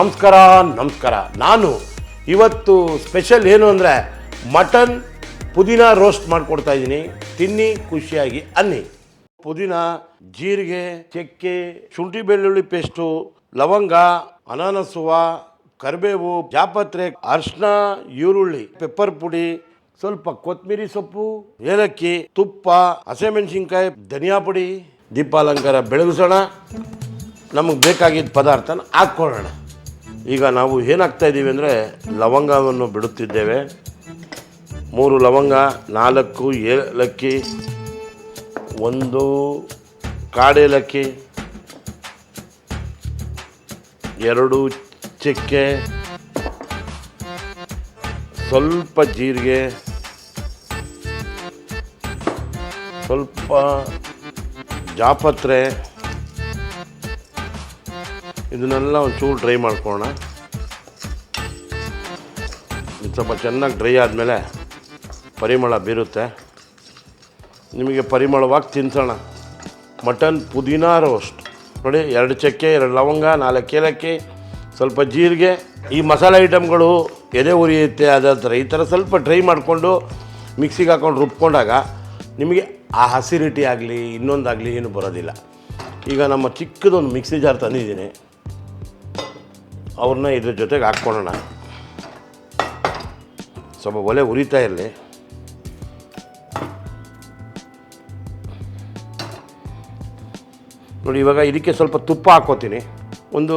ನಮಸ್ಕಾರ ನಮಸ್ಕಾರ. ನಾನು ಇವತ್ತು ಸ್ಪೆಷಲ್ ಏನು ಅಂದರೆ ಮಟನ್ ಪುದೀನ ರೋಸ್ಟ್ ಮಾಡಿಕೊಡ್ತಾ ಇದ್ದೀನಿ. ತಿನ್ನಿ, ಖುಷಿಯಾಗಿ ಅನ್ನಿ. ಪುದೀನ, ಜೀರಿಗೆ, ಚಕ್ಕೆ, ಶುಂಠಿ ಬೆಳ್ಳುಳ್ಳಿ ಪೇಸ್ಟು, ಲವಂಗ ಅನಾನಸುವ ಕರಿಬೇವು, ಜಾಪತ್ರೆ ಅರ್ಶಿನ ಈರುಳ್ಳಿ ಪೆಪ್ಪರ್ ಪುಡಿ, ಸ್ವಲ್ಪ ಕೊತ್ತಂಬರಿ ಸೊಪ್ಪು, ಏಲಕ್ಕಿ, ತುಪ್ಪ, ಹಸಿಮೆಣಸಿನ್ಕಾಯಿ, ಧನಿಯಾ ಪುಡಿ, ದೀಪಾಲಂಕಾರ ಬೆಳಗಿಸೋಣ. ನಮಗೆ ಬೇಕಾಗಿದ್ದ ಪದಾರ್ಥನ ಹಾಕ್ಕೊಳ್ಳೋಣ. ಈಗ ನಾವು ಏನಾಗ್ತಾ ಇದ್ದೀವಿ ಅಂದರೆ ಲವಂಗವನ್ನು ಬಿಡುತ್ತಿದ್ದೇವೆ. ಮೂರು ಲವಂಗ, ನಾಲ್ಕು ಏಲಕ್ಕಿ, ಒಂದು ಕಾಡೇಲಕ್ಕಿ, ಎರಡು ಚಕ್ಕೆ, ಸ್ವಲ್ಪ ಜೀರಿಗೆ, ಸ್ವಲ್ಪ ಜಾಪತ್ರೆ ಇದನ್ನೆಲ್ಲ ಒಂಚೂರು ಟ್ರೈ ಮಾಡ್ಕೊಳ್ಳೋಣ. ಸ್ವಲ್ಪ ಚೆನ್ನಾಗಿ ಡ್ರೈ ಆದಮೇಲೆ ಪರಿಮಳ ಬೀರುತ್ತೆ. ನಿಮಗೆ ಪರಿಮಳವಾಗಿ ತಿನ್ಸೋಣ. ಮಟನ್ ಪುದೀನ ರೋಸ್ಟ್ ನೋಡಿ, ಎರಡು ಚಕ್ಕೆ, ಎರಡು ಲವಂಗ, ನಾಲ್ಕು ಏಲಕ್ಕಿ, ಸ್ವಲ್ಪ ಜೀರಿಗೆ. ಈ ಮಸಾಲೆ ಐಟಮ್ಗಳು ಎದೆ ಉರಿಯುತ್ತೆ ಅದೇ ಈ ಥರ ಸ್ವಲ್ಪ ಡ್ರೈ ಮಾಡಿಕೊಂಡು ಮಿಕ್ಸಿಗೆ ಹಾಕೊಂಡು ರುಬ್ಕೊಂಡಾಗ ನಿಮಗೆ ಆ ಹಸಿರಿಟಿ ಆಗಲಿ, ಇನ್ನೊಂದಾಗಲಿ ಏನು ಬರೋದಿಲ್ಲ. ಈಗ ನಮ್ಮ ಚಿಕ್ಕದೊಂದು ಮಿಕ್ಸಿ ಜಾರ್ ತಂದಿದ್ದೀನಿ. ಅವ್ರನ್ನ ಇದ್ರ ಜೊತೆಗೆ ಹಾಕ್ಕೊಳ್ಳೋಣ. ಸ್ವಲ್ಪ ಒಲೆ ಉರಿತಾ ಇರಲಿ. ನೋಡಿ, ಇವಾಗ ಇದಕ್ಕೆ ಸ್ವಲ್ಪ ತುಪ್ಪ ಹಾಕ್ಕೋತೀನಿ. ಒಂದು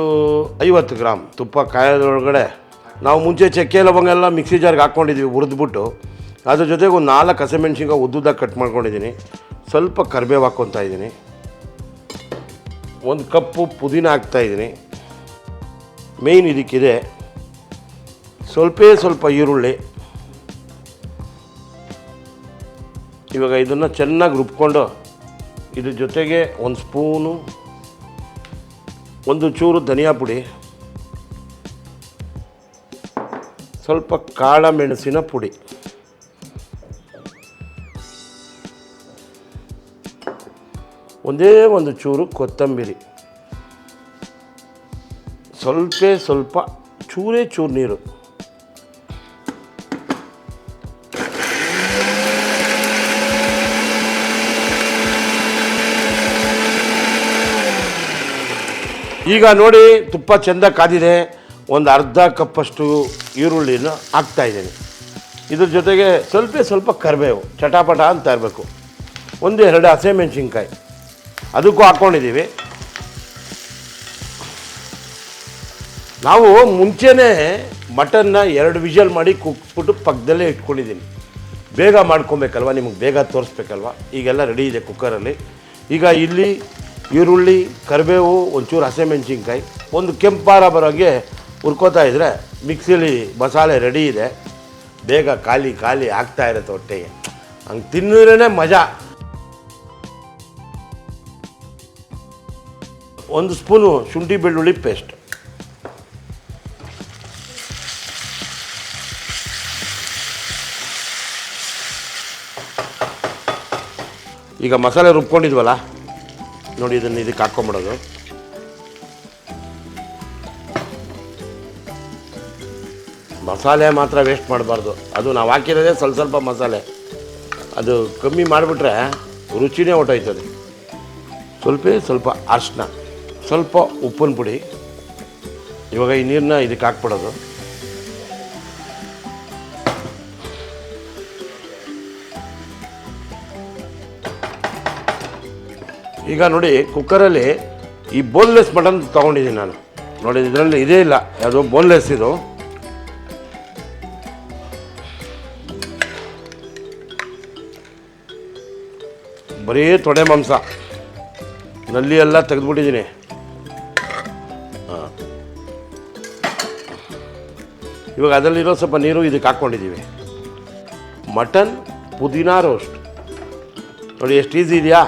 ಐವತ್ತು ಗ್ರಾಮ್ ತುಪ್ಪ ಕಾಯೋದ್ರೊಳಗಡೆ ನಾವು ಮುಂಚೆ ಚಕ್ಕೆ ಲವಂಗ ಎಲ್ಲ ಮಿಕ್ಸಿ ಜಾರ್ಗೆ ಹಾಕ್ಕೊಂಡಿದ್ವಿ, ಹುರಿದ್ಬಿಟ್ಟು. ಅದ್ರ ಜೊತೆಗೆ ಒಂದು ನಾಲ್ಕು ಹಸಿಮೆಣ್ಸಿನ್ಕಾಯಿ ಉದ್ದುದ್ದ ಕಟ್ ಮಾಡ್ಕೊಂಡಿದ್ದೀನಿ. ಸ್ವಲ್ಪ ಕರಿಬೇವು ಹಾಕ್ಕೊತಾ ಇದ್ದೀನಿ. ಒಂದು ಕಪ್ಪು ಪುದೀನ ಹಾಕ್ತಾಯಿದ್ದೀನಿ ಮೇಯ್ನ್ ಇದಕ್ಕಿದೆ. ಸ್ವಲ್ಪೇ, ಸ್ವಲ್ಪ ಈರುಳ್ಳಿ. ಇವಾಗ ಇದನ್ನು ಚೆನ್ನಾಗಿ ರುಬ್ಕೊಂಡು ಇದ್ರ ಜೊತೆಗೆ ಒಂದು ಸ್ಪೂನು, ಒಂದು ಚೂರು ಧನಿಯಾ ಪುಡಿ, ಸ್ವಲ್ಪ ಕಾಳ ಮೆಣಸಿನ ಪುಡಿ. ಒಂದೇ ಒಂದು ಚೂರು ಕೊತ್ತಂಬರಿ. ಸ್ವಲ್ಪ ಸ್ವಲ್ಪ ಚೂರೇ ಚೂರು ನೀರು. ಈಗ ನೋಡಿ ತುಪ್ಪ ಚೆಂದ ಕಾದಿದೆ. ಒಂದು ಅರ್ಧ ಕಪ್ಪಷ್ಟು ಈರುಳ್ಳಿನ ಹಾಕ್ತಾ ಇದ್ದೀನಿ. ಇದ್ರ ಜೊತೆಗೆ ಸ್ವಲ್ಪ ಸ್ವಲ್ಪ ಕರಿಬೇವು, ಚಟಾಪಟ ಅಂತ ಇರಬೇಕು. ಒಂದು ಎರಡು ಹಸಿಮೆಣ್ಸಿನ್ಕಾಯಿ ಅದಕ್ಕೂ ಹಾಕ್ಕೊಂಡಿದ್ದೀವಿ ನಾವು ಮುಂಚೆನೇ ಮಟನ್ನ ಎರಡು ವಿಷಲ್ ಮಾಡಿ ಕುಕ್ಬಿಟ್ಟು ಪಕ್ಕದಲ್ಲೇ ಇಟ್ಕೊಂಡಿದ್ದೀನಿ. ಬೇಗ ಮಾಡ್ಕೊಬೇಕಲ್ವ? ನಿಮಗೆ ಬೇಗ ತೋರಿಸ್ಬೇಕಲ್ವ? ಈಗೆಲ್ಲ ರೆಡಿ ಇದೆ ಕುಕ್ಕರಲ್ಲಿ ಈಗ ಇಲ್ಲಿ ಈರುಳ್ಳಿ, ಕರಿಬೇವು, ಒಂಚೂರು ಹಸಿಮೆಣ್ಸಿನ್ಕಾಯಿ, ಒಂದು ಕೆಂಪಾರ ಬರೋಂಗೆ ಹುರ್ಕೋತಾ ಇದ್ದರೆ ಮಿಕ್ಸಿಲಿ ಮಸಾಲೆ ರೆಡಿ ಇದೆ. ಬೇಗ ಖಾಲಿ ಖಾಲಿ ಆಗ್ತಾ ಇರುತ್ತೆ ಹೊಟ್ಟೆಗೆ. ಹಂಗೆ ತಿನ್ನಿದ್ರೇ ಮಜಾ. ಒಂದು ಸ್ಪೂನು ಶುಂಠಿ ಬೆಳ್ಳುಳ್ಳಿ ಪೇಸ್ಟ್. ಈಗ ಮಸಾಲೆ ರುಬ್ಕೊಂಡಿದ್ವಲ್ಲ? ನೋಡಿ ಇದನ್ನು ಇದಕ್ಕೆ ಹಾಕ್ಕೊಂಬಿಡೋದು ಮಸಾಲೆ ಮಾತ್ರ ವೇಸ್ಟ್ ಮಾಡಬಾರ್ದು. ಅದು ನಾವು ಹಾಕಿರೋದೇ ಸ್ವಲ್ಪ ಸ್ವಲ್ಪ ಮಸಾಲೆ. ಅದು ಕಮ್ಮಿ ಮಾಡಿಬಿಟ್ರೆ ರುಚಿನೇ ಹೊಟ್ಟೋಯ್ತದೆ ಸ್ವಲ್ಪ ಸ್ವಲ್ಪ ಅರ್ಶಿನ ಸ್ವಲ್ಪ ಉಪ್ಪಿನ ಪುಡಿ. ಇವಾಗ ಈ ನೀರನ್ನ ಇದಕ್ಕೆ ಹಾಕ್ಬಿಡೋದು. ಈಗ ನೋಡಿ ಕುಕ್ಕರಲ್ಲಿ ಈ ಬೋನ್ಲೆಸ್ ಮಟನ್ ತೊಗೊಂಡಿದ್ದೀನಿ ನಾನು. ನೋಡಿ, ಇದರಲ್ಲಿ ಇದೇ ಇಲ್ಲ. ಯಾವುದು ಬೋನ್ಲೆಸ್ ಇದು. ಬರೀ ತೊಡೆ ಮಾಂಸ. ನಲ್ಲಿ ಎಲ್ಲ ತೆಗೆದುಬಿಟ್ಟಿದ್ದೀನಿ. ಹಾಂ. ಇವಾಗ ಅದರಲ್ಲಿರೋ ಸ್ವಲ್ಪ ನೀರು ಇದಕ್ಕೆ ಹಾಕ್ಕೊಂಡಿದ್ದೀವಿ. ಮಟನ್ ಪುದೀನಾ ರೋಸ್ಟ್ ನೋಡಿ, ಎಷ್ಟು ಈಸಿ ಇದೆಯಾ?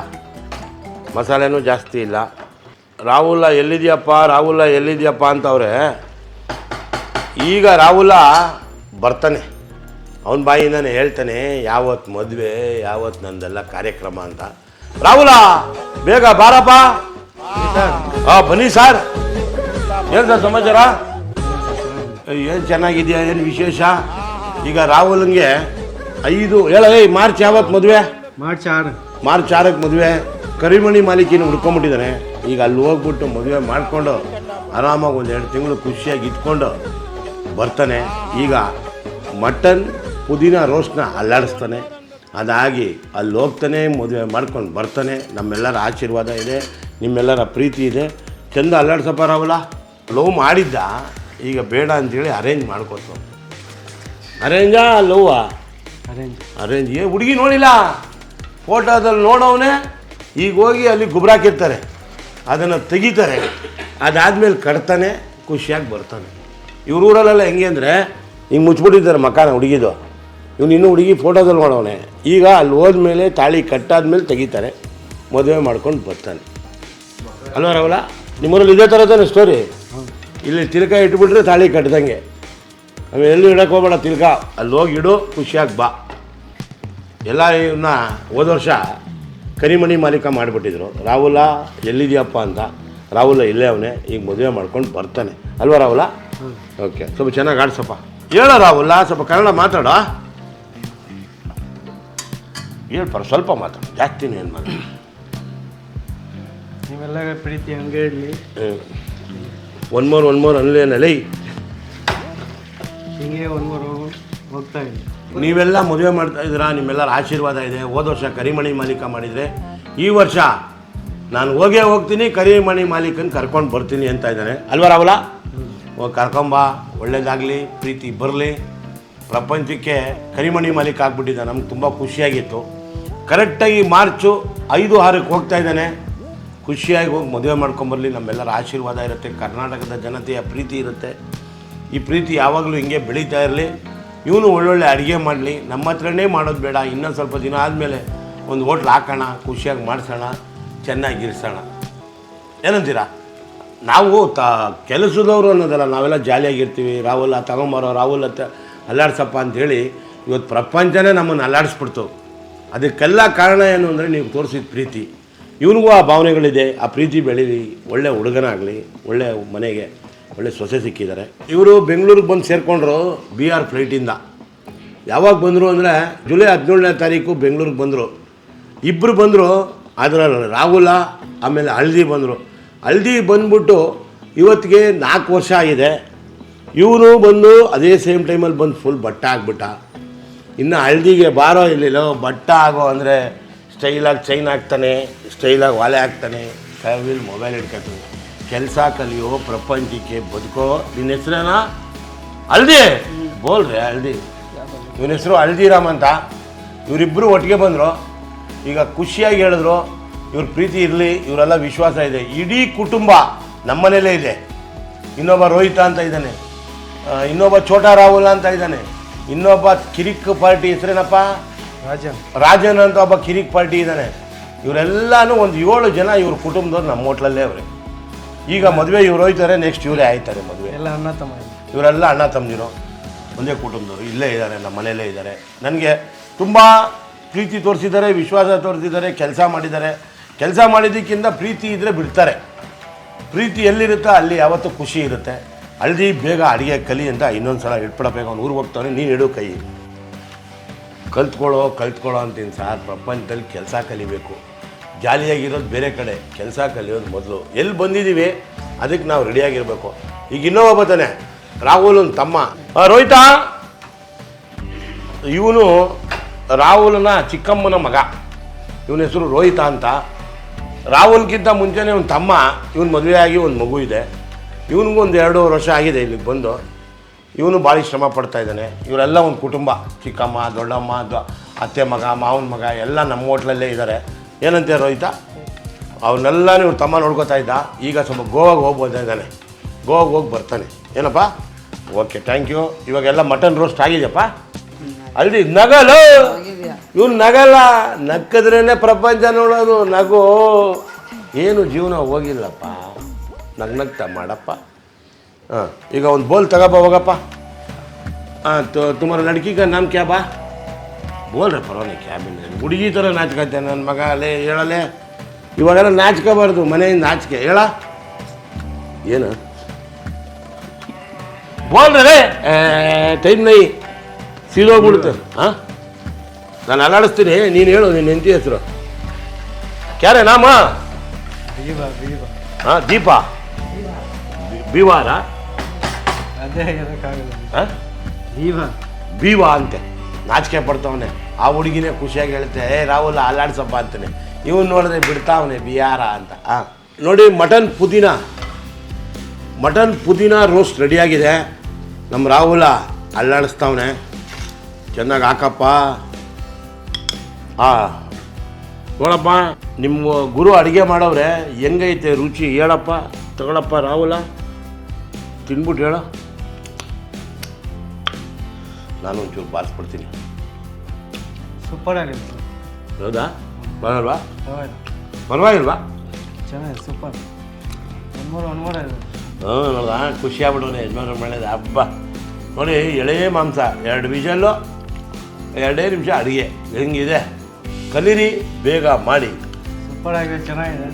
ಮಸಾಲೆನೂ ಜಾಸ್ತಿ ಇಲ್ಲ. ರಾಹುಲ ಎಲ್ಲಿದೆಯಪ್ಪ ರಾಹುಲ ಎಲ್ಲಿದೆಯಪ್ಪ ಅಂತವ್ರೆ, ಈಗ ರಾಹುಲ ಬರ್ತಾನೆ. ಅವನ ಬಾಯಿಂದನೇ ಹೇಳ್ತಾನೆ ಯಾವತ್ತು ಮದುವೆ ಯಾವತ್ತು ನಂದೆಲ್ಲ ಕಾರ್ಯಕ್ರಮ ಅಂತ. ರಾಹುಲ, ಬೇಗ ಬಾರಪ್ಪ. ಹಾಂ ಬನ್ನಿ ಸರ್. ಏನು ಸರ್ ಸಮಾಚಾರ? ಏನು ಚೆನ್ನಾಗಿದೆಯಾ, ಏನು ವಿಶೇಷ? ಈಗ ರಾಹುಲ್ಗೆ ಐದು, ಹೇಳ, ಏಯ್, ಮಾರ್ಚ್ ಯಾವತ್ತು ಮದುವೆ? ಮಾರ್ಚ್ ಆರು. ಮಾರ್ಚ್ ಆರಕ್ಕೆ ಮದುವೆ ಕರಿಮಣಿ ಮಾಲಿಕಿನ ಹುಡ್ಕೊಂಬಿಟ್ಟಿದ್ದಾನೆ ಈಗ ಅಲ್ಲಿ ಹೋಗ್ಬಿಟ್ಟು ಮದುವೆ ಮಾಡಿಕೊಂಡು ಆರಾಮಾಗಿ ಒಂದು ಎರಡು ತಿಂಗಳು ಖುಷಿಯಾಗಿ ಇಟ್ಕೊಂಡು ಬರ್ತಾನೆ. ಈಗ ಮಟನ್ ಪುದೀನ ರೋಸ್ಟ್ನ ಅಲ್ಲಾಡಿಸ್ತಾನೆ. ಅದಾಗಿ ಅಲ್ಲಿ ಹೋಗ್ತಾನೆ ಮದುವೆ ಮಾಡ್ಕೊಂಡು ಬರ್ತಾನೆ. ನಮ್ಮೆಲ್ಲರ ಆಶೀರ್ವಾದ ಇದೆ ನಿಮ್ಮೆಲ್ಲರ ಪ್ರೀತಿ ಇದೆ. ಚಂದ ಅಲ್ಲಾಡ್ಸಪ್ಪ ರಾವಲ್ಲ ಲವ್ ಮಾಡಿದ್ದ ಈಗ ಬೇಡ ಅಂತೇಳಿ ಅರೇಂಜ್ ಮಾಡ್ಕೊತು ಅರೇಂಜಾ ಲವ್ವಾ? ಅರೇಂಜ್ ಅರೇಂಜ್ ಏ ಹುಡುಗಿ ನೋಡಿಲ್ಲ? ಫೋಟೋದಲ್ಲಿ ನೋಡೋವನೇ ಈಗ ಹೋಗಿ ಅಲ್ಲಿ ಗುಬ್ರಾಕಿರ್ತಾರೆ ಅದನ್ನು ತೆಗಿತಾರೆ. ಅದಾದ್ಮೇಲೆ ಕಟ್ತಾನೆ, ಖುಷಿಯಾಗಿ ಬರ್ತಾನೆ. ಇವ್ರ ಊರಲ್ಲೆಲ್ಲ ಹೆಂಗೆ ಅಂದರೆ, ಹಿಂಗೆ ಮುಚ್ಬಿಟ್ಟಿದ್ದಾರೆ ಮಕಾನ ಹುಡುಗಿದು. ಇವನು ಇನ್ನೂ ಹುಡುಗಿ ಫೋಟೋದಲ್ಲಿ ನೋಡೋನೆ ಈಗ ಅಲ್ಲಿ ಹೋದ್ಮೇಲೆ ತಾಳಿ ಕಟ್ಟಾದ್ಮೇಲೆ ತೆಗಿತಾರೆ. ಮದುವೆ ಮಾಡ್ಕೊಂಡು ಬರ್ತಾನೆ. ಅಲ್ವಾ ರಾವಲ ನಿಮ್ಮೂರಲ್ಲಿ ಇದೇ ಥರ ತಾನೆ ಸ್ಟೋರಿ ಇಲ್ಲಿ ತಿಲಕ ಇಟ್ಬಿಟ್ರೆ ತಾಳಿ ಕಟ್ಟಿದಂಗೆ ಆಮೇಲೆ ಎಲ್ಲೂ ಇಡಕ್ಕೆ ಹೋಗ್ಬೇಡ ತಿಲಕ? ಅಲ್ಲಿ ಹೋಗಿ ಇಡು, ಖುಷಿಯಾಗಿ ಬಾ. ಎಲ್ಲ ಇವನ್ನ ಹೋದ ವರ್ಷ ಕರಿಮಣಿ ಮಾಲೀಕ ಮಾಡಿಬಿಟ್ಟಿದ್ರು. ರಾಹುಲ ಎಲ್ಲಿದೆಯಪ್ಪ ಅಂತ. ರಾಹುಲ ಇಲ್ಲೇ ಅವನೇ ಈಗ ಮದುವೆ ಮಾಡ್ಕೊಂಡು ಬರ್ತಾನೆ. ಅಲ್ವಾ ರಾಹುಲ? ಓಕೆ ಸ್ವಲ್ಪ ಚೆನ್ನಾಗಿ ಆಡ್ಸಪ್ಪ. ಹೇಳ ರಾಹುಲ ಸ್ವಲ್ಪ ಕನ್ನಡ ಮಾತಾಡ. ಹೇಳ್ಪರ ಸ್ವಲ್ಪ ಮಾತಾಡು. ಜಾಸ್ತಿನೇ ಏನು ಮಾತಾಡ. ನೀವೆಲ್ಲ ಪ್ರೀತಿ ಹಂಗೆ ಹೇಳಿ ಒನ್ ಮೋರ್ ಒನ್ ಮೋರ್ ಅನ್ಲೇನಲ್ಲ ಹಿಂಗೆ ಒನ್ ಮೋರ್ ಹೋಗ್ತಾ ಇದೆ ನೀವೆಲ್ಲ ಮದುವೆ ಮಾಡ್ತಾ ಇದ್ದೀರಾ, ನಿಮ್ಮೆಲ್ಲರ ಆಶೀರ್ವಾದ ಇದೆ. ಹೋದ ವರ್ಷ ಕರಿಮಣಿ ಮಾಲೀಕ ಮಾಡಿದರೆ, ಈ ವರ್ಷ ನಾನು ಹೋಗೇ ಹೋಗ್ತೀನಿ, ಕರಿಮಣಿ ಮಾಲೀಕನ ಕರ್ಕೊಂಡು ಬರ್ತೀನಿ ಅಂತ ಇದ್ದಾನೆ ಅಲ್ವಾ ಓ ಕರ್ಕೊಂಬ ಒಳ್ಳೇದಾಗಲಿ, ಪ್ರೀತಿ ಬರಲಿ. ಪ್ರಪಂಚಕ್ಕೆ ಕರಿಮಣಿ ಮಾಲೀಕ ಆಗ್ಬಿಟ್ಟಿದ್ದ, ನಮ್ಗೆ ತುಂಬ ಖುಷಿಯಾಗಿತ್ತು. ಕರೆಕ್ಟಾಗಿ ಮಾರ್ಚು ಐದು ಆರಕ್ಕೆ ಹೋಗ್ತಾ ಇದ್ದಾನೆ. ಖುಷಿಯಾಗಿ ಹೋಗಿ ಮದುವೆ ಮಾಡ್ಕೊಂಬರ್ಲಿ ನಮ್ಮೆಲ್ಲರ ಆಶೀರ್ವಾದ ಇರುತ್ತೆ. ಕರ್ನಾಟಕದ ಜನತೆಯ ಪ್ರೀತಿ ಇರುತ್ತೆ. ಈ ಪ್ರೀತಿ ಯಾವಾಗಲೂ ಹಿಂಗೆ ಬೆಳೀತಾ ಇರಲಿ. ಇವನು ಒಳ್ಳೊಳ್ಳೆ ಅಡುಗೆ ಮಾಡಲಿ, ನಮ್ಮ ಹತ್ರನೇ ಮಾಡೋದು ಬೇಡ, ಇನ್ನೊಂದು ಸ್ವಲ್ಪ ದಿನ ಆದಮೇಲೆ ಒಂದು ಹೋಟ್ಲ್ ಹಾಕೋಣ, ಖುಷಿಯಾಗಿ ಮಾಡಿಸೋಣ, ಚೆನ್ನಾಗಿರಿಸೋಣ. ಏನಂತೀರಾ? ನಾವು ತ, ಕೆಲಸದವರು ಅನ್ನೋದಲ್ಲ, ನಾವೆಲ್ಲ ಜಾಲಿಯಾಗಿರ್ತೀವಿ. ರಾಹುಲ್ ತಗೊಂಬರೋ ರಾಹುಲ್ ಅತ್ತ ಅಲ್ಲಾಡ್ಸಪ್ಪ ಅಂಥೇಳಿ ಇವತ್ತು ಪ್ರಪಂಚನೇ ನಮ್ಮನ್ನು ಅಲ್ಲಾಡಿಸ್ಬಿಡ್ತು. ಅದಕ್ಕೆಲ್ಲ ಕಾರಣ ಏನು ಅಂದರೆ ನೀವು ತೋರಿಸಿದ ಪ್ರೀತಿ. ಇವನಿಗೂ ಆ ಭಾವನೆಗಳಿದೆ, ಆ ಪ್ರೀತಿ ಬೆಳೀಲಿ, ಒಳ್ಳೆ ಹುಡುಗನಾಗಲಿ, ಒಳ್ಳೆ ಮನೆಗೆ. ಒಳ್ಳೆ ಸೊಸೆ ಸಿಕ್ಕಿದ್ದಾರೆ. ಇವರು ಬೆಂಗಳೂರಿಗೆ ಬಂದು ಸೇರಿಕೊಂಡ್ರು ಬಿ ಆರ್ ಫ್ಲೈಟಿಂದ ಯಾವಾಗ ಬಂದರು ಅಂದರೆ ಜುಲೈ ಹದಿನೇಳನೇ ತಾರೀಕು ಬೆಂಗಳೂರಿಗೆ ಬಂದರು. ಇಬ್ಬರು ಬಂದರು, ಅದರಲ್ಲಿ ರಾಹುಲ, ಆಮೇಲೆ ಹಳದಿ ಬಂದರು. ಹಳದಿ ಬಂದ್ಬಿಟ್ಟು ಇವತ್ತಿಗೆ ನಾಲ್ಕು ವರ್ಷ ಆಗಿದೆ. ಇವನು ಬಂದು ಅದೇ ಸೇಮ್ ಟೈಮಲ್ಲಿ ಬಂದು ಫುಲ್ ಬಟ್ಟ ಆಗಿಬಿಟ್ಟ ಇನ್ನು ಹಳದಿಗೆ ಬಾರೋ ಇಲ್ಲಿಲ್ಲೋ. ಬಟ್ಟ ಆಗೋ ಅಂದರೆ ಸ್ಟೈಲಾಗಿ ಚೈನ್ ಹಾಕ್ತಾನೆ ಸ್ಟೈಲಾಗಿ ವಾಲೆ ಹಾಕ್ತಾನೆ ಕೈಯಲ್ಲಿ ಮೊಬೈಲ್ ಹಿಡ್ಕೊತಾನೆ. ಕೆಲಸ ಕಲಿಯೋ ಪ್ರಪಂಚಕ್ಕೆ ಬದುಕೋ ನಿನ್ನ ಹೆಸರೇನ? ಅಲ್ದಿ ಬೋಲ್ರಿ ಅಲ್ದಿ ಇವನ ಹೆಸರು ಅಲ್ದಿರಾಮ್ ಅಂತ. ಇವರಿಬ್ಬರು ಒಟ್ಟಿಗೆ ಬಂದರು. ಈಗ ಖುಷಿಯಾಗಿ ಹೇಳಿದ್ರು ಇವ್ರ ಪ್ರೀತಿ ಇರಲಿ ಇವರೆಲ್ಲ ವಿಶ್ವಾಸ ಇದೆ. ಇಡೀ ಕುಟುಂಬ ನಮ್ಮನೇಲೇ ಇದೆ. ಇನ್ನೊಬ್ಬ ರೋಹಿತ ಅಂತ ಇದ್ದಾನೆ. ಇನ್ನೊಬ್ಬ ಛೋಟಾ ರಾಹುಲ್ ಅಂತ ಇದ್ದಾನೆ. ಇನ್ನೊಬ್ಬ ಕಿರಿಕ್ ಪಾರ್ಟಿ ಹೆಸರೇನಪ್ಪ? ರಾಜನ್. ರಾಜನ್ ಅಂತ ಒಬ್ಬ ಕಿರಿಕ್ ಪಾರ್ಟಿ ಇದ್ದಾನೆ. ಇವರೆಲ್ಲನೂ ಒಂದು ಏಳು ಜನ ಇವ್ರ ಕುಟುಂಬದವ್ರು ನಮ್ಮ ಹೋಟ್ಲಲ್ಲೇ ಅವರೇ. ಈಗ ಮದುವೆ ಇವ್ರು ಹೋಯ್ತಾರೆ ನೆಕ್ಸ್ಟ್ ಇವರೇ ಆಯ್ತಾರೆ ಮದುವೆ. ಎಲ್ಲ ಅಣ್ಣ ತಮ್ಮ. ಇವರೆಲ್ಲ ಅಣ್ಣ ತಮ್ಮದಿರೋ. ಒಂದೇ ಕುಟುಂಬದವರು ಇಲ್ಲೇ ಇದ್ದಾರೆ ನಮ್ಮ ಮನೆಯಲ್ಲೇ ಇದ್ದಾರೆ. ನನಗೆ ತುಂಬ ಪ್ರೀತಿ ತೋರಿಸಿದ್ದಾರೆ ವಿಶ್ವಾಸ ತೋರಿಸಿದ್ದಾರೆ ಕೆಲಸ ಮಾಡಿದ್ದಾರೆ. ಕೆಲಸ ಮಾಡಿದ್ದಕ್ಕಿಂತ ಪ್ರೀತಿ ಇದ್ದರೆ ಬಿಡ್ತಾರೆ. ಪ್ರೀತಿ ಎಲ್ಲಿರುತ್ತೋ ಅಲ್ಲಿ ಯಾವತ್ತೂ ಖುಷಿ ಇರುತ್ತೆ. ಹಳದಿ ಬೇಗ ಅಡುಗೆ ಕಲಿ ಅಂತ ಇನ್ನೊಂದು ಸಲ ಇಟ್ಬಿಡಬೇಕು ಅವ್ನು ಊರಿಗೆ ಹೋಗ್ತಾನೆ ನೀನು ಇಡು ಕೈ. ಕಲ್ತ್ಕೊಳ್ಳೋ ಕಲ್ತ್ಕೊಳ್ಳೋ ಅಂತೀನಿ ಸಾರ್ ಪ್ರಪಂಚದಲ್ಲಿ ಕೆಲಸ ಕಲಿಬೇಕು. ಜಾಲಿಯಾಗಿರೋದು ಬೇರೆ ಕಡೆ, ಕೆಲಸ ಕಲಿಯೋದು ಮೊದಲು. ಎಲ್ಲಿ ಬಂದಿದ್ದೀವಿ ಅದಕ್ಕೆ ನಾವು ರೆಡಿಯಾಗಿರಬೇಕು ಈಗ ಇನ್ನೊಬ್ಬ ರಾಹುಲ್ ಒಂದು ತಮ್ಮ. ರೋಹಿತಾ? ಇವನು ರಾಹುಲ್ನ ಚಿಕ್ಕಮ್ಮನ ಮಗ. ಇವನ ಹೆಸರು ರೋಹಿತ ಅಂತ. ರಾಹುಲ್ಗಿಂತ ಮುಂಚೆನೇ ಒಂದು ತಮ್ಮ, ಇವನು ಆಗಿ ಒಂದು ಮಗು ಇದೆ. ಇವನಿಗೂ ಒಂದು ಎರಡೂವರೆ ವರ್ಷ ಆಗಿದೆ ಇಲ್ಲಿಗೆ ಬಂದು. ಇವನು ಭಾಳ ಶ್ರಮ ಪಡ್ತಾ ಇದ್ದಾನೆ. ಇವರೆಲ್ಲ ಒಂದು ಕುಟುಂಬ. ಚಿಕ್ಕಮ್ಮ, ದೊಡ್ಡಮ್ಮ ಅತ್ತೆ ಮಗ, ಮಾವನ ಮಗ, ಎಲ್ಲ ನಮ್ಮ ಹೋಟ್ಲಲ್ಲೇ ಇದ್ದಾರೆ ಏನಂತ ರೋಹಿತ ಅವನ್ನೆಲ್ಲ ನೀವು ತಮ್ಮ ನೋಡ್ಕೋತಾ ಇದ್ದ. ಈಗ ಸ್ವಲ್ಪ ಗೋವಾಗ ಹೋಗ್ಬೋದ ಇದ್ದಾನೆ? ಗೋವಾಗ ಹೋಗಿ ಬರ್ತಾನೆ. ಏನಪ್ಪ? ಓಕೆ ಥ್ಯಾಂಕ್ ಯು ಇವಾಗೆಲ್ಲ ಮಟನ್ ರೋಸ್ಟ್ ಆಗಿದೆಯಪ್ಪ? ಅಲ್ಲಿ ನಗಲು! ಇವ್ನು ನಗಲ್ಲ. ನಕ್ಕದ್ರೇ ಪ್ರಪಂಚ ನೋಡೋದು ನಗು. ಏನು ಜೀವನ ಹೋಗಿಲ್ಲಪ್ಪ. ನಗ್ ನಗ್ತಾ ಮಾಡಪ್ಪ. ಹಾಂ ಈಗ ಒಂದು ಬೋಲ್ ತಗೋಪ್ಪ ಹೋಗಪ್ಪ. ಹಾಂ ತುಮಾರು ಲಡ್ಕಿಗ ನಮ್ಮ ಬಾ ಹೋಲ್ರಿ ಪರವಾಗಿ ಕ್ಯಾಬಿನ್ ಹುಡುಗಿ ಥರ ನಾಚ್ಕತ್ತೆ ನನ್ನ ಮಗ ಅಲ್ಲೇ ಹೇಳಲೆ ಇವಾಗೆಲ್ಲ ನಾಚ್ಕೋಬಾರ್ದು ಮನೆಯಿಂದ ನಾಚಿಕೆ. ಹೇಳ. ಏನು? ಬೋಲ್ರೇ ಟೈಮ್ ನೈ. ಸೀದೋಗ್ಬಿಡುತ್ತೆ ಹಾಂ? ನಾನು ಅಲ್ಲಾಡಿಸ್ತೀನಿ. ನೀನು ಹೇಳು ನಿನ್ನ ಹೆಂಡತಿ ಹೆಸರು. ಕ್ಯಾರೆ ನಾಮ? ಹಾಂ ದೀಪ. ಬಿವಾರ? ಬಿವಾ ಬೀವಾ ಅಂತೆ. ನಾಚಿಕೆ ಪಡ್ತಾವನೆ. ಆ ಹುಡುಗಿನೇ ಖುಷಿಯಾಗಿ ಹೇಳುತ್ತೆ ಏ, ರಾಹುಲ್, ಅಲ್ಲಾಡ್ಸಪ್ಪ ಅಂತಾನೆ. ಇವನು ನೋಡಿದ್ರೆ ಬಿಡ್ತಾವನೆ ಬಿಯಾರ ಅಂತ. ಹಾಂ ನೋಡಿ, ಮಟನ್ ಪುದೀನ. ಮಟನ್ ಪುದೀನ ರೋಸ್ಟ್ ರೆಡಿಯಾಗಿದೆ ನಮ್ಮ ರಾಹುಲ ಅಲ್ಲಾಡಿಸ್ತಾವನೆ. ಚೆನ್ನಾಗಿ ಹಾಕಪ್ಪ. ಆ, ನೋಡಪ್ಪ ನಿಮ್ಮ ಗುರು ಅಡುಗೆ ಮಾಡವ್ರೆ, ಹೆಂಗೈತೆ ರುಚಿ? ಹೇಳಪ್ಪ, ತಗೊಳಪ್ಪ ರಾಹುಲ. ತಿನ್ಬಿಟ್ಟು ಹೇಳ. ನಾನು ಒಂಚೂರು ಬಾರಿಸ್ಬಿಡ್ತೀನಿ. ಸೂಪರ್ ಆಗಿತ್ತು ಹೌದಾ? ಬರಲ್ವಾ? ಹೌದು ಪರವಾಗಿಲ್ವಾ? ಚೆನ್ನಾಗಿದೆ ಸೂಪರ್. ಒಂದ್ಮೂರು ಇದೆ. ಹ್ಞೂ ನೋಡ್ದಾ ಖುಷಿ ಆಗ್ಬಿಡೋಣ ಯಜಮಾನ್ರು ಮಾಡಿದ ಹಬ್ಬ. ನೋಡಿ ಎಳೆ ಮಾಂಸ ಎರಡು ವಿಷಲ್ಲು ಎರಡೇ ನಿಮಿಷ ಅಡುಗೆ. ಹೆಂಗಿದೆ? ಕಲೀರಿ ಬೇಗ ಮಾಡಿ. ಸೂಪರ್ ಆಗಿದೆ ಚೆನ್ನಾಗಿದೆ.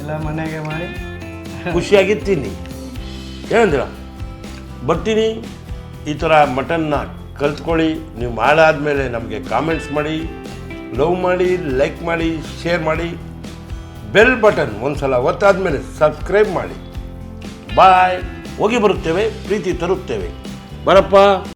ಎಲ್ಲ ಮನೆಗೆ ಮಾಡಿ. ಖುಷಿಯಾಗಿ ತಿನ್ನಿ. ಏನಂತೀರ ಬರ್ತೀನಿ. ಈ ಥರ ಮಟನ್ನ ಕಲ್ತ್ಕೊಳ್ಳಿ, ನೀವು ಮಾಡಾದ್ಮೇಲೆ ನಮಗೆ ಕಾಮೆಂಟ್ಸ್ ಮಾಡಿ ಲವ್ ಮಾಡಿ ಲೈಕ್ ಮಾಡಿ ಶೇರ್ ಮಾಡಿ. ಬೆಲ್ ಬಟನ್ ಒಂದು ಸಲ ಒತ್ತಾದ್ಮೇಲೆ ಸಬ್ಸ್ಕ್ರೈಬ್ ಮಾಡಿ. ಬಾಯ್ ಹೋಗಿ ಬರುತ್ತೇವೆ, ಪ್ರೀತಿ ತರುತ್ತೇವೆ. ಬರಪ್ಪ.